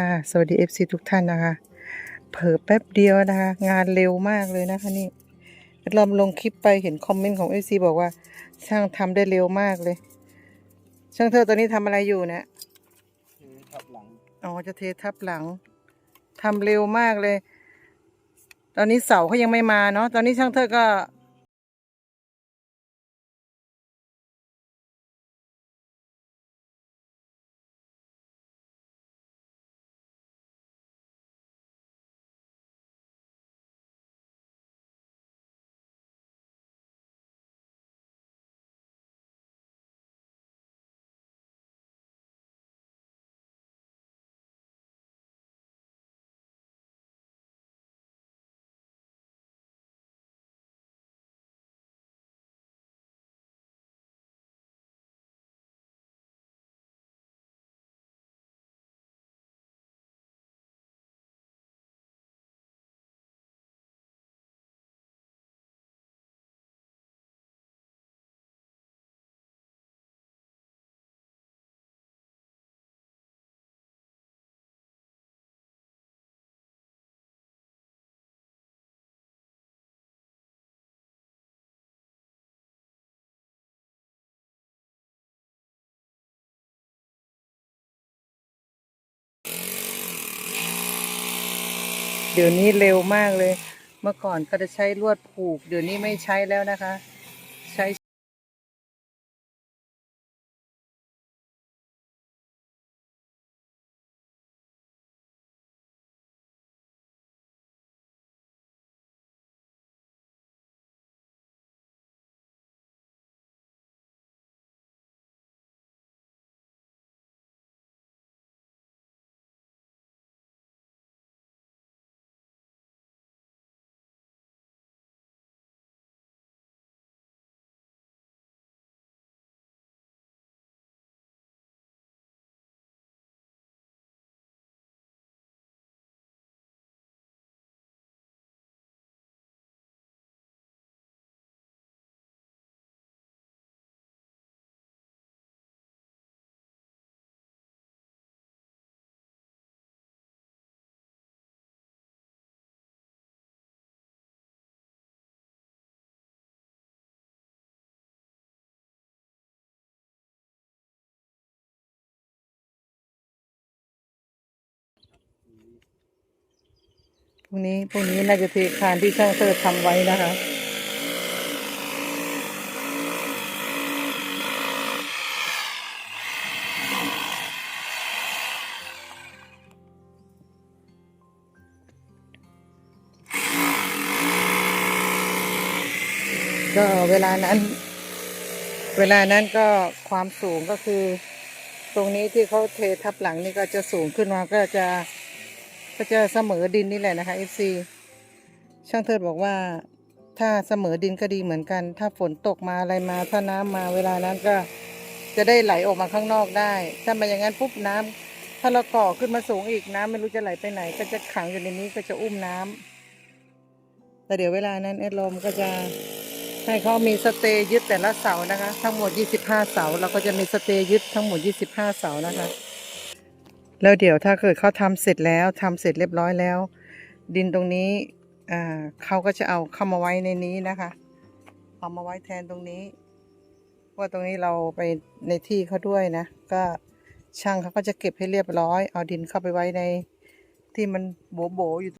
ค่ะสวัสดี FC ทุกท่านนะคะ เผลอแป๊บเดียวนะคะ งานเร็วมากเลยนะคะนี่เราลงคลิปไปเห็นคอมเมนต์ของ FC บอกว่า ช่างทำได้เร็วมากเลย ช่างเธอตอนนี้ทำอะไรอยู่เนี่ยคือทับหลังอ๋อจะเททับหลังทำเร็วมากเลย ตอนนี้เสาเขายังไม่มาเนาะตอนนี้ช่างเธอก็ เดี๋ยวนี้เร็วมากเลย เมื่อก่อนก็จะใช้ลวดผูก เดี๋ยวนี้ไม่ใช้แล้วนะคะ พรุ่งนี้พรุ่งนี้น่าจะเทคานที่ช่างเธอทำไว้นะคะก็เวลานั้น เวลานั้นก็ความสูงก็คือ ตรงนี้ที่เขาเททับหลังนี่ก็จะสูงขึ้นมาก็จะ ก็จะเสมอดินนี่แหละนะคะ FC ช่างเทิดบอกว่า ถ้าเสมอดินก็ดีเหมือนกัน ถ้าฝนตกมาอะไรมาถ้าน้ำมาเวลานั้นก็จะได้ไหลออกมาข้างนอกได้ ถ้าไมาอย่างนั้นปุ๊บน้ำถ้าเราก่อขึ้นมาสูงอีกน้ำไม่รู้จะไหลไปไหน ก็จะขังอยู่ในนี้ก็จะอุ้มน้ำแต่เดี๋ยวเวลานั้นเอ็ดลมก็จะให้เขามีสเตย์ยึดแต่ละเสานะคะ ทั้งหมด 25 เสาเราก็จะมีสเตย์ยึดทั้งหมด 25 เสานะคะ แล้วเดี๋ยวถ้าเกิดเขาทำเสร็จแล้วทำเสร็จเรียบร้อยแล้ว ดินตรงนี้เขาก็จะเอาเข้ามาไว้ในนี้นะคะ เอามาไว้แทนตรงนี้ ว่าตรงนี้เราไปในที่เขาด้วยนะ ก็ช่างเขาก็จะเก็บให้เรียบร้อย เอาดินเข้าไปไว้ในที่มันโบโบๆอยู่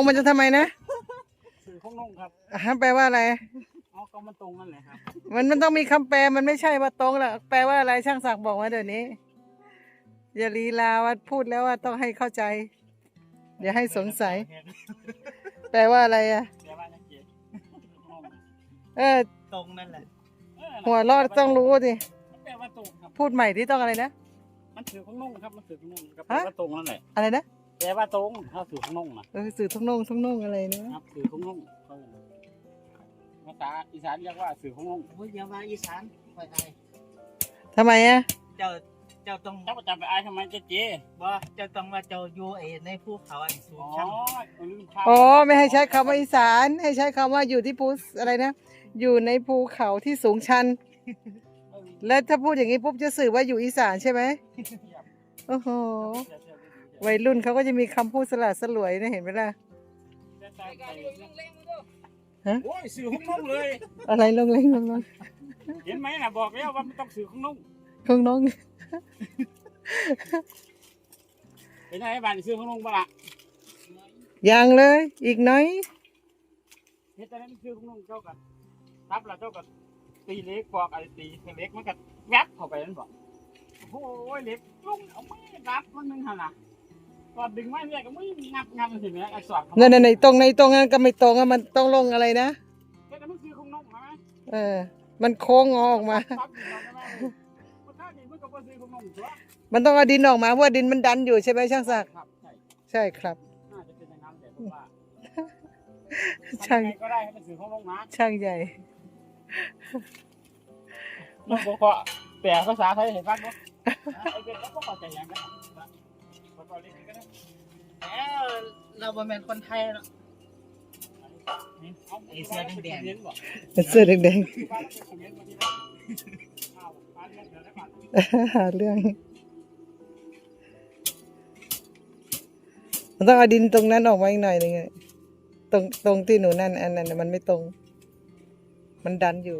งมันจะทำไมนะสื่อของนุ่งครับอะแปลว่าอะไร อ๋อก็มันตรงนั่นแหละครับมันมันต้องมีคำแปลมันไม่ใช่ว่าตรงหรอกแปลว่าอะไรช่างศักดิ์บอกมาเดี๋ยวนี้ อย่าลีลาว่าพูดแล้วว่าต้องให้เข้าใจอย่าให้สงสัย แปลว่าอะไรอะแปลว่าจังเกียเออ ตรงนั่นแหละหัวเรอดต้องรู้สิแปลว่าตรงครับ พูดใหม่ที่ต้องอะไรนะ มันสื่อของนุ่งครับ มันสื่อของนุ่งก็แปลฮะว่าตรงนั่นแหละ อะไรนะ แปลว่าตรงถ้าสื่อของนุ่งนะเออสื่อทุ่งนงทุ่งนงอะไรนะครับสื่อของนุ่งเขาเรียกภาษาอีสานเรียกว่าสื่อของนุ่งโอ้ยอย่ามาอีสานไปไอายทำไมอะเจ้าเจ้าต้องเจ้าประจำไปอายทำไมเจ๊เจ๊บ่เจ้าต้องมาเจ้าอยู่ไอ้ในภูเขาอันสูอ๋งอชันลืมข้าวอ๋อไม่ให้ใช้คำว่าอีสาน ให้ใช้คำว่าอยู่ที่ภูอะไรนะ อยู่ในภูเขาที่สูงชัน และถ้าพูดอย่างนี้ปุ๊บจะสื่อว่าอยู่อีสานใช่ไหมโอ้โห วัยรุ่นเขาก็จะมีคำพูดสลัดสลวยนะเห็นไหมล่ะโอ้ยสื่อของนุ่งเลย อะไรลงเล่งลงลงเห็นไหมนะบอกแล้วว่ามันต้องสื่อของนุ่งของน้องเป็นไงบ้านสื่อของนุ่งบ้าละยังเลย อีกหน้อยเฮ็ดแต่นั้นสื่อของนุ่งเจ้ากันทับแล้วเจ้ากันตีเล็กปอกอะไรตีเล็กมันก็แวบเข้าไปนั่นบอกโอ้ยเล็กลุงเอาไม่รับมันนึงหั่นน่ะ ตอนดึงไม้เนี่ยก็ไม่งับงับมันสิแม่ไอ้สอดเขานั่นในตรงในตรงนั้นก็ไม่ตรงอะมันต้องลงอะไรนะเฮ็ดแต่มันสื่อของนุ่งใช่ไหมเออ มันโค้งงอออกมาปั๊บอยู่เราก็ได้มันถ้าดีมันก็บ่สื่อของนุ่งตัวมันต้องเอาดินออกมาเพราะว่าดินมันดันอยู่ใช่ไหมช่างศักดิ์ครับใช่ใช่ครับน่าจะเป็นอย่างนั้นแต่ผมว่าช่างทำยังไงก็ได้ให้เป็นสื่อของนุ่งนะช่างใหญ่น้องบอกว่าแปลภาษาไทยเห็นบ้างบ่ไอ้เป็นแล้วก็เข้าใจอย่างนั้น แล้วเราบ่แม่นคนไทยเนาะไอเสื้อแดงเป็นเสื้อแดงๆหาเรื่องมันต้องเอาดินตรงนั้นออกมาอีกหน่อยหนึงอะตรงตรงที่หนูนั่นอันนั้นน่ะมันไม่ตรง มันดันอยู่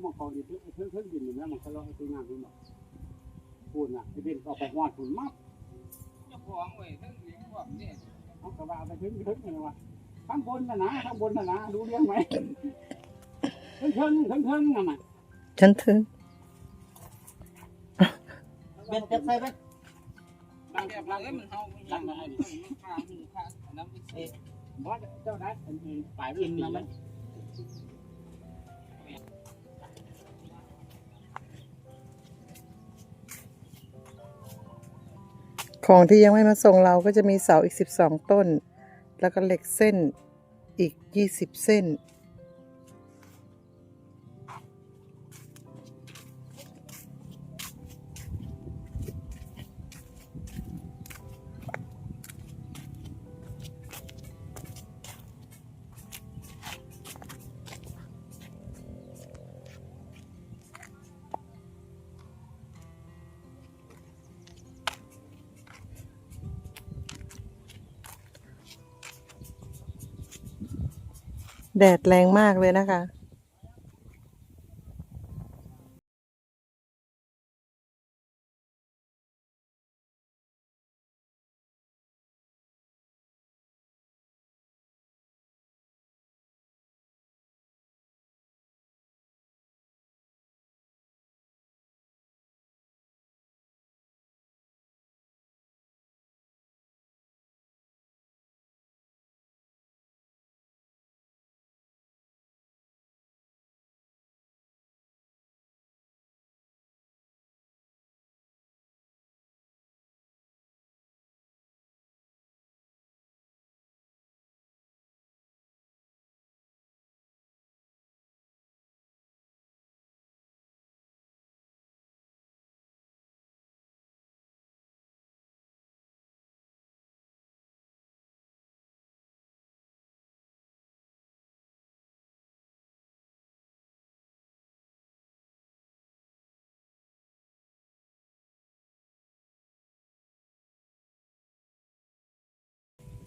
ที่มันกองดินเพิ่งเพิ่งดินอยู่นะมันก็เลาะให้ตัวงามขึ้นมาพูดน่ะไอ้ดินก็ไปหอดฝุ่นมัดเจ้าของเว้ยทั้งเลี้ยงพวกนี่เอากระบะไปถึงถึงเลยวะข้างบนน่ะนะข้างบนน่ะนะดูเรื่องไหมเพิ่งเพิ่งเพิ่งเพิ่งน่ะนะฉันถึงเบ็ดจับใส่เบ็ดดังแบบดังเอ้ยมันเฮามันยังไงมันพาหูพาอันนั้นไปเสียบอสเจ้าได้อันนี้ปลายมันนะมัน ของที่ยังไม่มาส่งเราก็จะมีเสาอีก 12 ต้น แล้วก็เหล็กเส้นอีก 20 เส้น แดดแรงมากเลยนะคะ